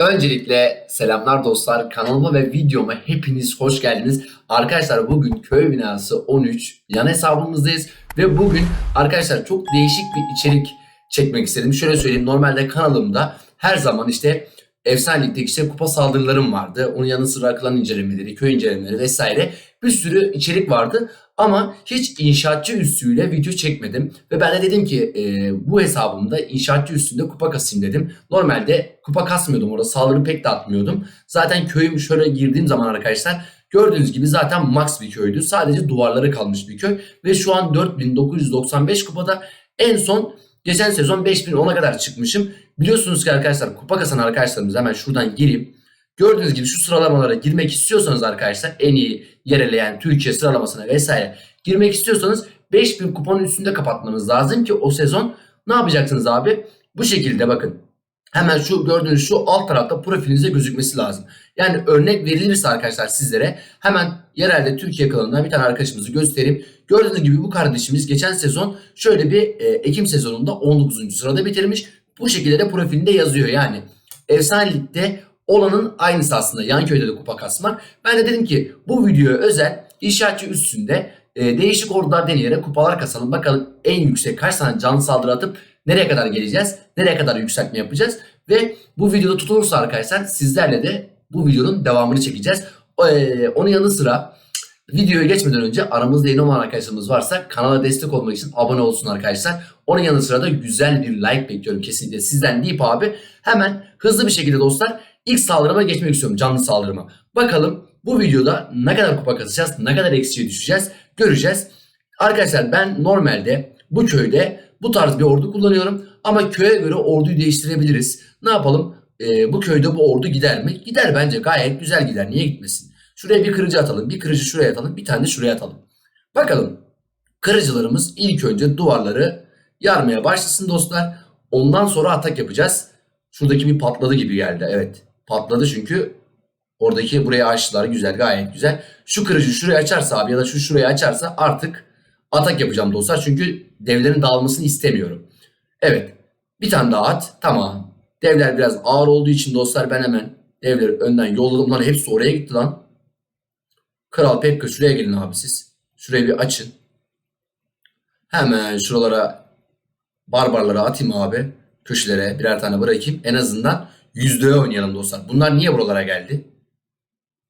Öncelikle selamlar dostlar. Kanalıma ve videoma hepiniz hoş geldiniz. Arkadaşlar bugün köy binası 13 yan hesabımızdayız. Ve bugün arkadaşlar çok değişik bir içerik çekmek istedim. Şöyle söyleyeyim normalde kanalımda her zaman işte Efsane Lig'deki işte kupa saldırılarım vardı. Onun yanı sıra klan incelemeleri, köy incelemeleri vesaire bir sürü içerik vardı. Ama hiç inşaatçı üssüyle video çekmedim. Ve ben de dedim ki e, bu hesabımda inşaatçı üstünde kupa kasayım dedim. Normalde kupa kasmıyordum orada saldırı pek de atmıyordum. Zaten köyüm şöyle girdiğim zaman arkadaşlar gördüğünüz gibi zaten max bir köydü. Sadece duvarları kalmış bir köy. Ve şu an 4995 kupada en son geçen sezon 5010'a kadar çıkmışım. Biliyorsunuz ki arkadaşlar kupa kasan arkadaşlarımız hemen şuradan gireyim. Gördüğünüz gibi şu sıralamalara girmek istiyorsanız arkadaşlar en iyi yer eleyen Türkiye sıralamasına vesaire girmek istiyorsanız 5000 kuponun üstünde kapatmanız lazım ki o sezon ne yapacaksınız abi? Bu şekilde bakın. Hemen şu gördüğünüz şu alt tarafta profilinize gözükmesi lazım. Yani örnek verilirse arkadaşlar sizlere hemen yerelde Türkiye kanalından bir tane arkadaşımızı göstereyim. Gördüğünüz gibi bu kardeşimiz geçen sezon şöyle bir e, Ekim sezonunda 19. sırada bitirmiş. Bu şekilde de profilinde yazıyor yani. Efsane Lig'de olanın aynısı aslında yan köyde de kupa kasmak. Ben de dedim ki bu videoya özel inşaatçı üstünde e, değişik ordular deneyerek kupalar kasalım. Bakalım en yüksek kaç tane canlı saldırı atıp nereye kadar geleceğiz? Nereye kadar yükseltme yapacağız? Ve bu videoda tutulursa arkadaşlar sizlerle de bu videonun devamını çekeceğiz. E, onun yanı sıra videoya geçmeden önce aramızda yeni olan arkadaşlarımız varsa kanala destek olmak için abone olsun arkadaşlar. Onun yanı sıra da güzel bir like bekliyorum kesinlikle sizden deyip abi hemen hızlı bir şekilde dostlar ilk saldırıma geçmek istiyorum canlı saldırıma. Bakalım bu videoda ne kadar kupa kasacağız, ne kadar eksiye düşeceğiz göreceğiz. Arkadaşlar ben normalde bu köyde bu tarz bir ordu kullanıyorum ama köye göre orduyu değiştirebiliriz. Ne yapalım? Ee, bu köyde bu ordu gider mi? Gider bence gayet güzel gider. Niye gitmesin? Şuraya bir kırıcı atalım, bir kırıcı şuraya atalım, bir tane de şuraya atalım. Bakalım kırıcılarımız ilk önce duvarları yarmaya başlasın dostlar. Ondan sonra atak yapacağız. Şuradaki bir patladı gibi geldi. Evet patladı çünkü oradaki buraya açtılar. Güzel gayet güzel. Şu kırıcı şuraya açarsa abi ya da şu şuraya açarsa artık atak yapacağım dostlar. Çünkü devlerin dağılmasını istemiyorum. Evet bir tane daha at. Tamam. Devler biraz ağır olduğu için dostlar ben hemen devleri önden yolladım. Lan hepsi oraya gitti lan. Kral Pekka şuraya gelin abi siz. Şurayı bir açın. Hemen şuralara barbarlara atayım abi. Köşelere birer tane bırakayım. En azından yüzdeye oynayalım dostlar. Bunlar niye buralara geldi?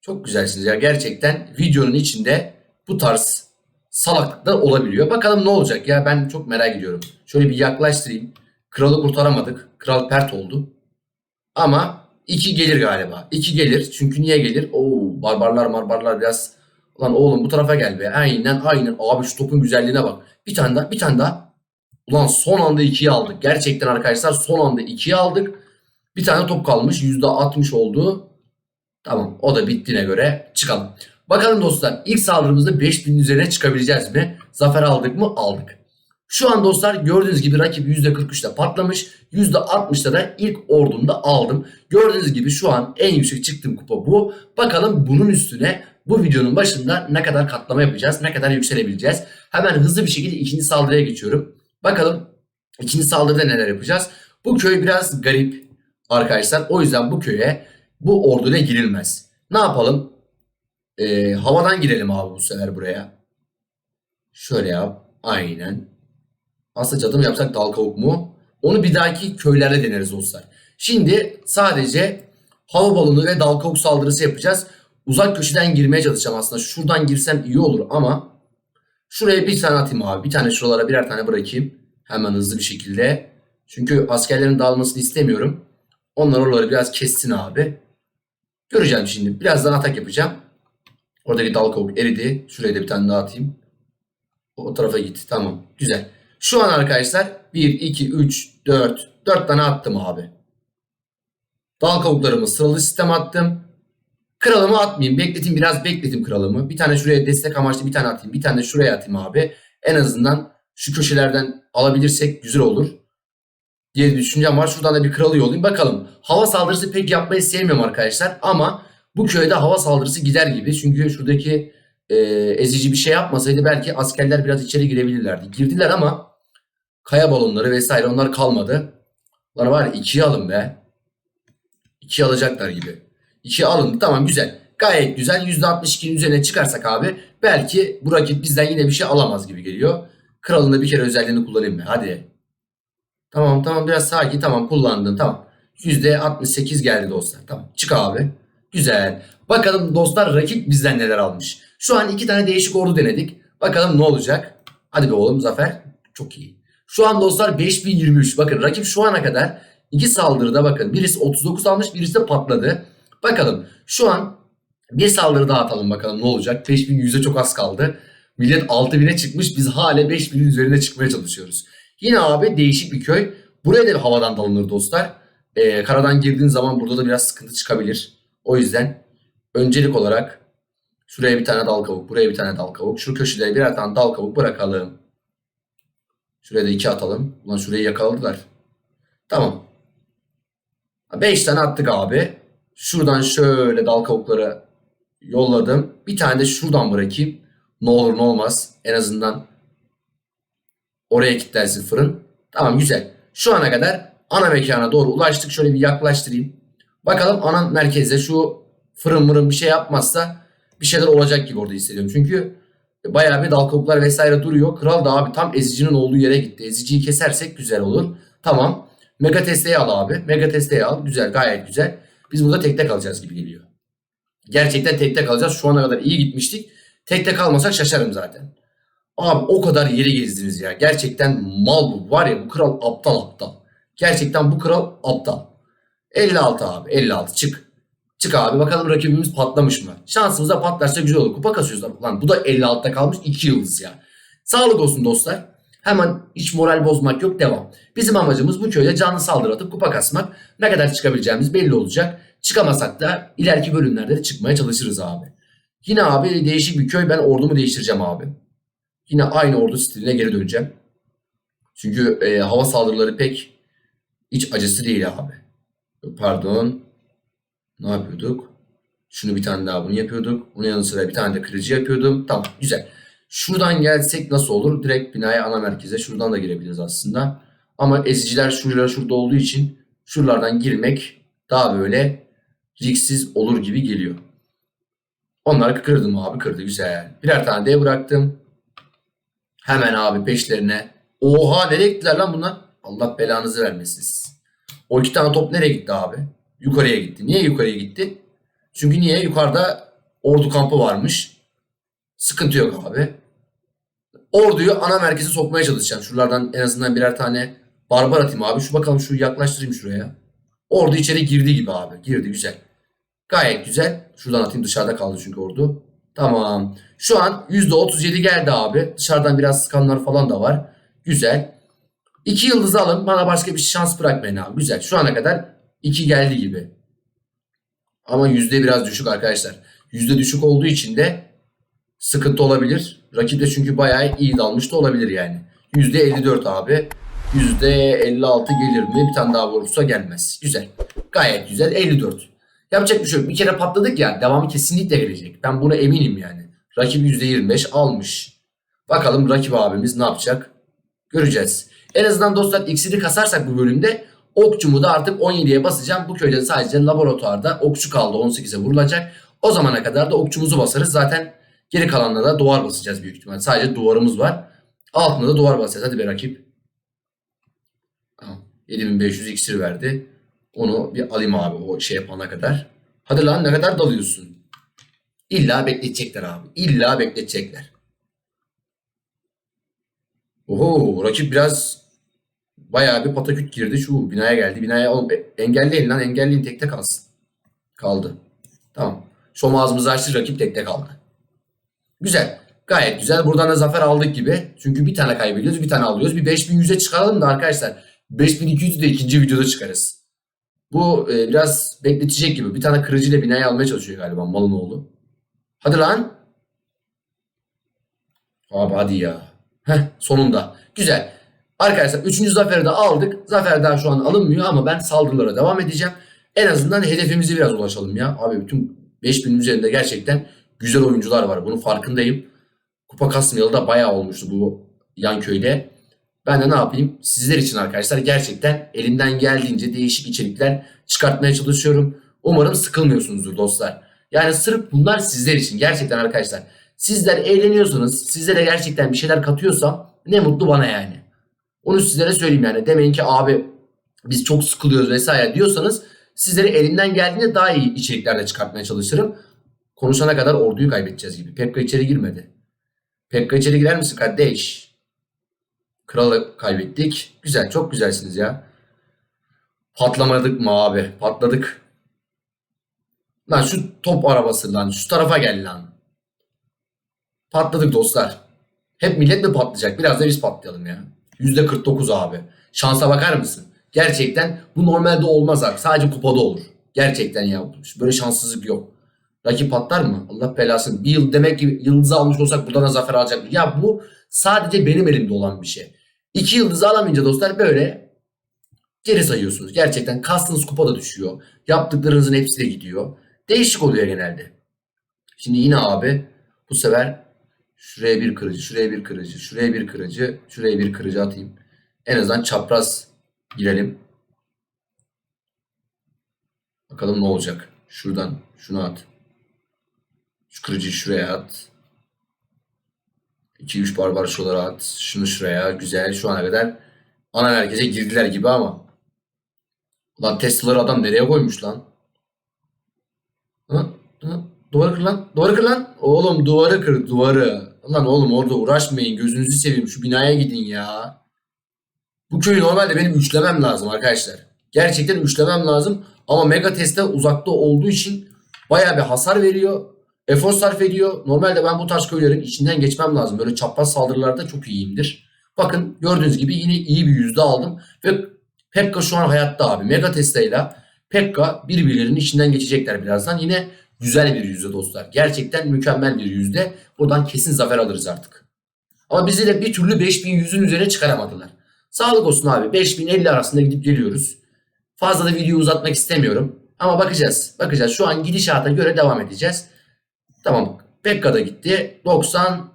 Çok güzelsiniz ya. Gerçekten videonun içinde bu tarz salaklıklar olabiliyor. Bakalım ne olacak ya ben çok merak ediyorum. Şöyle bir yaklaştırayım. Kralı kurtaramadık. Kral pert oldu. Ama 2 gelir galiba. 2 gelir. Çünkü niye gelir? Oo barbarlar barbarlar biraz. Ulan oğlum bu tarafa gel be. Aynen aynen. Abi şu topun güzelliğine bak. Bir tane daha bir tane daha. Ulan son anda 2'yi aldık. Gerçekten arkadaşlar son anda 2'yi aldık. Bir tane top kalmış. %60 oldu. Tamam o da bittiğine göre çıkalım. Bakalım dostlar ilk saldırımızda 5000 üzerine çıkabileceğiz mi? Zafer aldık mı? Aldık. Şu an dostlar gördüğünüz gibi rakip %43'te patlamış. %60'da da ilk ordumda aldım. Gördüğünüz gibi şu an en yüksek çıktığım kupa bu. Bakalım bunun üstüne bu videonun başında ne kadar katlama yapacağız? Ne kadar yükselebileceğiz? Hemen hızlı bir şekilde ikinci saldırıya geçiyorum. Bakalım ikinci saldırıda neler yapacağız? Bu köy biraz garip arkadaşlar. O yüzden bu köye bu orduyla girilmez. Ne yapalım? Ee, havadan girelim abi bu sefer buraya. Şöyle yap. Aynen. Aslında cadım yapsak dal kavuk mu? Onu bir dahaki köylerde deneriz dostlar. Şimdi sadece hava balonu ve dal kavuk saldırısı yapacağız. Uzak köşeden girmeye çalışacağım aslında. Şuradan girsem iyi olur ama şuraya bir tane atayım abi. Bir tane şuralara birer tane bırakayım. Hemen hızlı bir şekilde. Çünkü askerlerin dağılmasını istemiyorum. Onlar oraları biraz kessin abi. Göreceğim şimdi. Birazdan atak yapacağım. Oradaki dal kavuk eridi. Şuraya da bir tane daha atayım. O tarafa gitti. Tamam. Güzel. Şu an arkadaşlar 1, 2, 3, 4. 4 tane attım abi. Dal kavuklarımı sıralı sistem attım. Kralımı atmayayım. Bekleteyim biraz bekleteyim kralımı. Bir tane şuraya destek amaçlı bir tane atayım. Bir tane de şuraya atayım abi. En azından şu köşelerden alabilirsek güzel olur. Diye düşüncem var. Şuradan da bir kralı yollayayım. Bakalım. Hava saldırısı pek yapmayı sevmiyorum arkadaşlar. Ama bu köyde hava saldırısı gider gibi. Çünkü şuradaki e, ezici bir şey yapmasaydı belki askerler biraz içeri girebilirlerdi. Girdiler ama kaya balonları vesaire onlar kalmadı. Lan var ya ikiye alın be. 2 alacaklar gibi. 2 alındı tamam güzel. Gayet güzel. %62'nin üzerine çıkarsak abi belki bu rakip bizden yine bir şey alamaz gibi geliyor. Kralın da bir kere özelliğini kullanayım ben. Hadi. Tamam tamam biraz sakin tamam kullandın tamam. %68 geldi dostlar. Tamam çık abi. Güzel. Bakalım dostlar rakip bizden neler almış. Şu an iki tane değişik ordu denedik. Bakalım ne olacak. Hadi be oğlum Zafer. Çok iyi. Şu an dostlar 5023. Bakın rakip şu ana kadar iki saldırıda bakın. Birisi 39 almış birisi de patladı. Bakalım şu an bir saldırı daha atalım bakalım ne olacak. 5100'e çok az kaldı. Millet 6000'e çıkmış biz hala 5000'in üzerine çıkmaya çalışıyoruz. Yine abi değişik bir köy. Buraya da bir havadan dalınır dostlar. Ee, karadan girdiğin zaman burada da biraz sıkıntı çıkabilir. O yüzden öncelik olarak şuraya bir tane dal kavuk, buraya bir tane dal kavuk. Şu köşelere birer tane dal kavuk bırakalım. Şuraya da iki atalım. Ulan şurayı yakaladılar. Tamam. 5 tane attık abi. Şuradan şöyle dal kavukları yolladım. Bir tane de şuradan bırakayım. Ne olur ne olmaz. En azından oraya kilitlensin fırın. Tamam güzel. Şu ana kadar ana mekana doğru ulaştık. Şöyle bir yaklaştırayım. Bakalım ana merkezde şu fırın mırın bir şey yapmazsa bir şeyler olacak gibi orada hissediyorum. Çünkü bayağı bir dal kavuklar vesaire duruyor. Kral da abi tam ezicinin olduğu yere gitti. Eziciyi kesersek güzel olur. Tamam. Mega testeyi al abi. Mega testeyi al. Güzel gayet güzel. Biz burada tekte kalacağız gibi geliyor. Gerçekten tekte kalacağız. Şu ana kadar iyi gitmiştik. Tekte kalmasak şaşarım zaten. Abi o kadar yeri gezdiniz ya. Gerçekten mal bu. Var ya bu kral aptal aptal. Gerçekten bu kral aptal. 56 abi 56 çık. Çık abi bakalım rakibimiz patlamış mı? Şansımıza patlarsa güzel olur. Kupa kasıyoruz. Lan bu da 56'da kalmış 2 yıldız ya. Sağlık olsun dostlar. Hemen hiç moral bozmak yok devam. Bizim amacımız bu köyde canlı saldırı atıp kupa kasmak. Ne kadar çıkabileceğimiz belli olacak. Çıkamasak da ileriki bölümlerde de çıkmaya çalışırız abi. Yine abi değişik bir köy ben ordumu değiştireceğim abi. Yine aynı ordu stiline geri döneceğim. Çünkü e, hava saldırıları pek hiç acısı değil abi. Pardon. Ne yapıyorduk? Şunu bir tane daha bunu yapıyorduk. Bunun yanı sıra bir tane de kırıcı yapıyordum. Tamam güzel. Şuradan gelsek nasıl olur? Direkt binaya ana merkeze şuradan da girebiliriz aslında. Ama eziciler şurada şurada olduğu için şuralardan girmek daha böyle risksiz olur gibi geliyor. Onları kırdım abi kırdı güzel. Birer tane de bıraktım. Hemen abi peşlerine. Oha nereye gittiler lan bunlar? Allah belanızı vermesin. O iki tane top nereye gitti abi? Yukarıya gitti. Niye yukarıya gitti? Çünkü niye? Yukarıda ordu kampı varmış. Sıkıntı yok abi. Orduyu ana merkeze sokmaya çalışacağım. Şuralardan en azından birer tane barbar atayım abi. Şu bakalım şu yaklaştırayım şuraya. Ordu içeri girdi gibi abi. Girdi güzel. Gayet güzel. Şuradan atayım dışarıda kaldı çünkü ordu. Tamam. Şu an %37 geldi abi. Dışarıdan biraz sıkanlar falan da var. Güzel. 2 yıldız alın. Bana başka bir şans bırakmayın abi. Güzel. Şu ana kadar 2 geldi gibi. Ama yüzde biraz düşük arkadaşlar. Yüzde düşük olduğu için de sıkıntı olabilir. Rakip de çünkü bayağı iyi dalmış da olabilir yani. Yüzde 54 abi. Yüzde 56 gelir mi? Bir tane daha vurursa gelmez. Güzel. Gayet güzel. 54. Yapacak bir şey yok. Bir kere patladık ya. Devamı kesinlikle gelecek. Ben buna eminim yani. Rakip %25 almış. Bakalım rakip abimiz ne yapacak? Göreceğiz. En azından dostlar iksiri kasarsak bu bölümde okçumu da artık 17'ye basacağım. Bu köyde sadece laboratuvarda okçu kaldı 18'e vurulacak. O zamana kadar da okçumuzu basarız. Zaten geri kalanla da duvar basacağız büyük ihtimal. Sadece duvarımız var. Altında da duvar basacağız. Hadi be rakip. Tamam. 7500 iksir verdi. Onu bir alayım abi o şey yapana kadar. Hadi lan ne kadar dalıyorsun? İlla bekletecekler abi. İlla bekletecekler. Oho rakip biraz bayağı bir pataküt girdi. Şu binaya geldi. Binaya oğlum e, engelleyin lan engelleyin tekte kalsın. Kaldı. Tamam. Şom ağzımızı açtı rakip tekte kaldı. Güzel. Gayet güzel. Buradan da zafer aldık gibi. Çünkü bir tane kaybediyoruz bir tane alıyoruz. Bir 5100'e çıkaralım da arkadaşlar. 5200'ü de ikinci videoda çıkarız. Bu e, biraz bekletecek gibi. Bir tane kırıcıyla binayı almaya çalışıyor galiba malın oğlu. Hadi lan. Abi hadi ya. Heh sonunda. Güzel. Arkadaşlar 3. zaferi de aldık. Zafer daha şu an alınmıyor ama ben saldırılara devam edeceğim. En azından hedefimize biraz ulaşalım ya. Abi bütün 5000 üzerinde gerçekten güzel oyuncular var. Bunun farkındayım. Kupa kasmayalı da bayağı olmuştu bu yan köyde. Ben de ne yapayım? Sizler için arkadaşlar gerçekten elimden geldiğince değişik içerikler çıkartmaya çalışıyorum. Umarım sıkılmıyorsunuzdur dostlar. Yani sırf bunlar sizler için gerçekten arkadaşlar. Sizler eğleniyorsanız, sizlere gerçekten bir şeyler katıyorsam ne mutlu bana yani. Onu sizlere söyleyeyim yani. Demeyin ki abi biz çok sıkılıyoruz vesaire diyorsanız sizlere elimden geldiğince daha iyi içeriklerle çıkartmaya çalışırım. Konuşana kadar orduyu kaybedeceğiz gibi. Pekka içeri girmedi. Pekka içeri girer misin kardeş? Kralı kaybettik. Güzel, çok güzelsiniz ya. Patlamadık mı abi? Patladık. Lan şu top arabası lan. Şu tarafa gel lan. Patladık dostlar. Hep millet mi patlayacak? Biraz da biz patlayalım ya. %49 abi. Şansa bakar mısın? Gerçekten bu normalde olmaz abi. Sadece kupada olur. Gerçekten ya. Böyle şanssızlık yok. Rakip patlar mı? Allah belasını. Bir yıl demek ki yıldızı almış olsak buradan da zafer alacak. Ya bu sadece benim elimde olan bir şey. İki yıldızı alamayınca dostlar böyle geri sayıyorsunuz. Gerçekten kastınız kupada düşüyor. Yaptıklarınızın hepsi de gidiyor. Değişik oluyor genelde. Şimdi yine abi bu sefer şuraya bir kırıcı, şuraya bir kırıcı, şuraya bir kırıcı, şuraya bir kırıcı atayım. En azından çapraz girelim. Bakalım ne olacak. Şuradan şunu at. Şu kırıcıyı şuraya at. 2-3 barbar şuralara at. Şunu şuraya. Güzel. Şu ana kadar ana merkeze girdiler gibi ama. Lan Tesla'ları adam nereye koymuş lan? Ha? Ha? Duvarı kır lan. Duvarı kır lan. Oğlum duvarı kır. Duvarı. Lan oğlum orada uğraşmayın. Gözünüzü seveyim. Şu binaya gidin ya. Bu köyü normalde benim üçlemem lazım arkadaşlar. Gerçekten üçlemem lazım. Ama Mega Test'te uzakta olduğu için bayağı bir hasar veriyor. Efor sarf ediyor. Normalde ben bu tarz köylerin içinden geçmem lazım. Böyle çapraz saldırılarda çok iyiyimdir. Bakın gördüğünüz gibi yine iyi bir yüzde aldım. Ve Pekka şu an hayatta abi. Mega Testa ile Pekka birbirlerinin içinden geçecekler birazdan. Yine güzel bir yüzde dostlar. Gerçekten mükemmel bir yüzde. Buradan kesin zafer alırız artık. Ama bizi de bir türlü 5100'ün üzerine çıkaramadılar. Sağlık olsun abi. 5050 arasında gidip geliyoruz. Fazla da videoyu uzatmak istemiyorum. Ama bakacağız. Bakacağız. Şu an gidişata göre devam edeceğiz. Tamam. Pekka da gitti. 90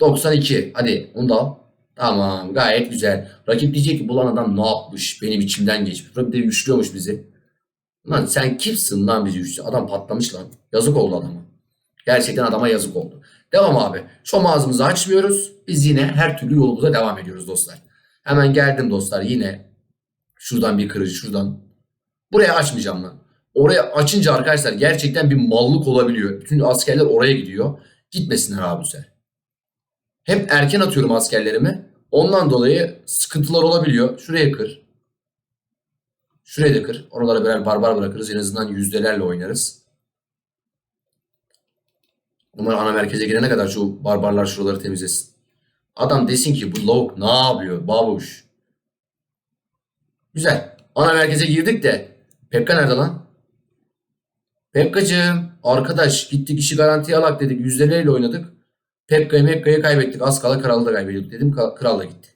92. Hadi onu da al. Tamam gayet güzel. Rakip diyecek ki bu lan adam ne yapmış? Benim içimden geçmiş. Bir de üçlüyormuş bizi. Lan sen kimsin lan bizi üçlü? Adam patlamış lan. Yazık oldu adama. Gerçekten adama yazık oldu. Devam abi. Şom ağzımızı açmıyoruz. Biz yine her türlü yolumuza devam ediyoruz dostlar. Hemen geldim dostlar yine. Şuradan bir kırıcı şuradan. Buraya açmayacağım lan. Oraya açınca arkadaşlar gerçekten bir mallık olabiliyor. Bütün askerler oraya gidiyor. Gitmesinler abi bu sefer. Hep erken atıyorum askerlerimi. Ondan dolayı sıkıntılar olabiliyor. Şuraya kır. Şuraya da kır. Oralara birer barbar bırakırız. En azından yüzdelerle oynarız. Umarım ana merkeze girene kadar şu barbarlar şuraları temizlesin. Adam desin ki bu lavuk ne yapıyor babuş. Güzel. Ana merkeze girdik de Pekka nerede lan? Pekkacığım arkadaş gittik işi garantiye alak dedik. Yüzdeleriyle oynadık. Pekka'yı Mekka'yı kaybettik. Az kala kralı da kaybediyorduk dedim. Kral da gitti.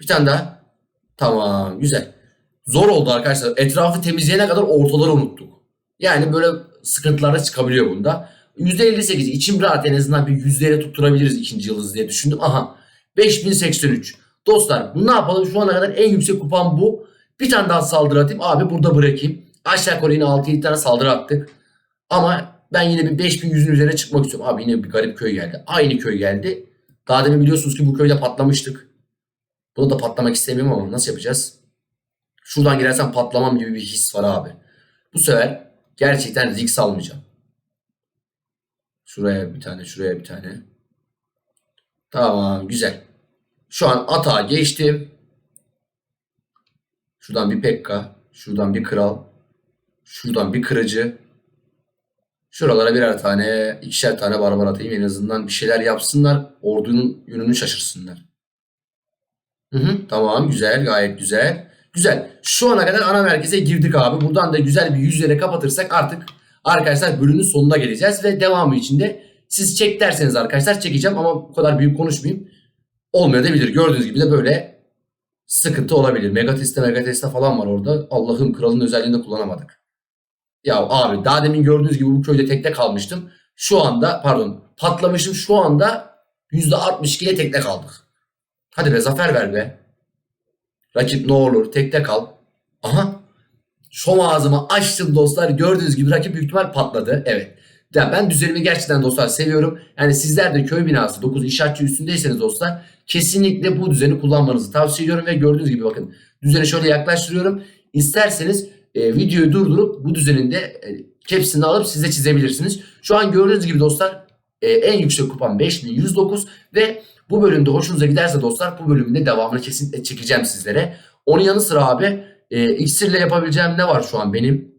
Bir tane daha. Tamam güzel. Zor oldu arkadaşlar. Etrafı temizleyene kadar ortaları unuttuk. Yani böyle sıkıntılar da çıkabiliyor bunda. %58 içim rahat en azından bir yüzdeyle tutturabiliriz ikinci yıldız diye düşündüm. Aha 5083. Dostlar ne yapalım şu ana kadar en yüksek kupam bu. Bir tane daha saldırı atayım. Abi burada bırakayım. Aşağı yukarı yine 6-7 tane saldırı attık. Ama ben yine bir 5100'ün üzerine çıkmak istiyorum. Abi yine bir garip köy geldi. Aynı köy geldi. Daha demin biliyorsunuz ki bu köyde patlamıştık. Bunu da patlamak istemiyorum ama nasıl yapacağız? Şuradan girersem patlamam gibi bir his var abi. Bu sefer gerçekten risk almayacağım. Şuraya bir tane, şuraya bir tane. Tamam, güzel. Şu an atağa geçtim. Şuradan bir Pekka, şuradan bir kral, şuradan bir kırıcı. Şuralara birer tane, ikişer tane barbar atayım en azından bir şeyler yapsınlar. Ordunun yönünü şaşırsınlar. Hı hı, tamam, güzel, gayet güzel. Güzel. Şu ana kadar ana merkeze girdik abi. Buradan da güzel bir yüzleri kapatırsak artık arkadaşlar bölümün sonuna geleceğiz ve devamı içinde siz çek derseniz arkadaşlar çekeceğim ama bu kadar büyük konuşmayayım. Olmayabilir. Gördüğünüz gibi de böyle sıkıntı olabilir. Megateste Megateste falan var orada. Allah'ım kralın özelliğini de kullanamadık. Ya abi daha demin gördüğünüz gibi bu köyde tekte kalmıştım. Şu anda pardon patlamışım şu anda %62 ile tekte kaldık. Hadi be zafer ver be. Rakip ne olur tekte kal. Aha. Şom ağzımı açtım dostlar. Gördüğünüz gibi rakip büyük ihtimal patladı. Evet. Ya ben düzenimi gerçekten dostlar seviyorum. Yani sizler de köy binası 9 inşaatçı üstündeyseniz dostlar kesinlikle bu düzeni kullanmanızı tavsiye ediyorum ve gördüğünüz gibi bakın düzeni şöyle yaklaştırıyorum. İsterseniz e, videoyu durdurup bu düzenin de e, capsini alıp siz de çizebilirsiniz. Şu an gördüğünüz gibi dostlar e, en yüksek kupam 5109 ve bu bölümde hoşunuza giderse dostlar bu bölümün de devamını kesinlikle çekeceğim sizlere. Onun yanı sıra abi e, iksirle yapabileceğim ne var şu an benim?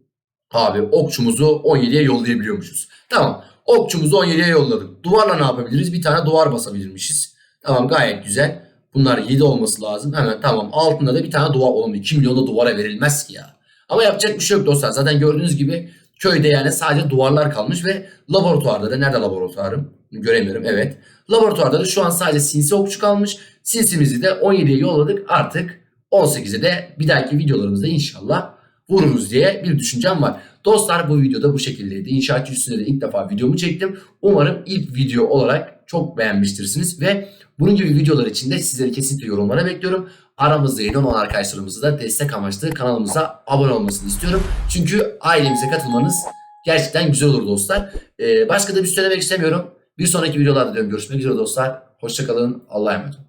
Abi okçumuzu 17'ye yollayabiliyormuşuz. Tamam okçumuzu 17'ye yolladık. Duvarla ne yapabiliriz? Bir tane duvar basabilirmişiz. Tamam gayet güzel. Bunlar 7 olması lazım. Hemen tamam altında da bir tane duvar oğlum 2 milyonda duvara verilmez ki ya. Ama yapacak bir şey yok dostlar. Zaten gördüğünüz gibi köyde yani sadece duvarlar kalmış ve laboratuvarda da nerede laboratuvarım? Göremiyorum evet. Laboratuvarda da şu an sadece sinsi okçu kalmış. Sinsimizi de 17'ye yolladık. Artık 18'e de bir dahaki videolarımızda inşallah vururuz diye bir düşüncem var. Dostlar bu videoda bu şekildeydi. İnşaatçı üstünde de ilk defa videomu çektim. Umarım ilk video olarak çok beğenmiştirsiniz ve bunun gibi videolar için de sizleri kesinlikle yorumlara bekliyorum. Aramızda yeni olan arkadaşlarımızı da destek amaçlı kanalımıza abone olmasını istiyorum. Çünkü ailemize katılmanız gerçekten güzel olur dostlar. Ee, başka da bir şey söylemek istemiyorum. Bir sonraki videolarda diyorum görüşmek üzere dostlar. Hoşçakalın. Allah'a emanet olun.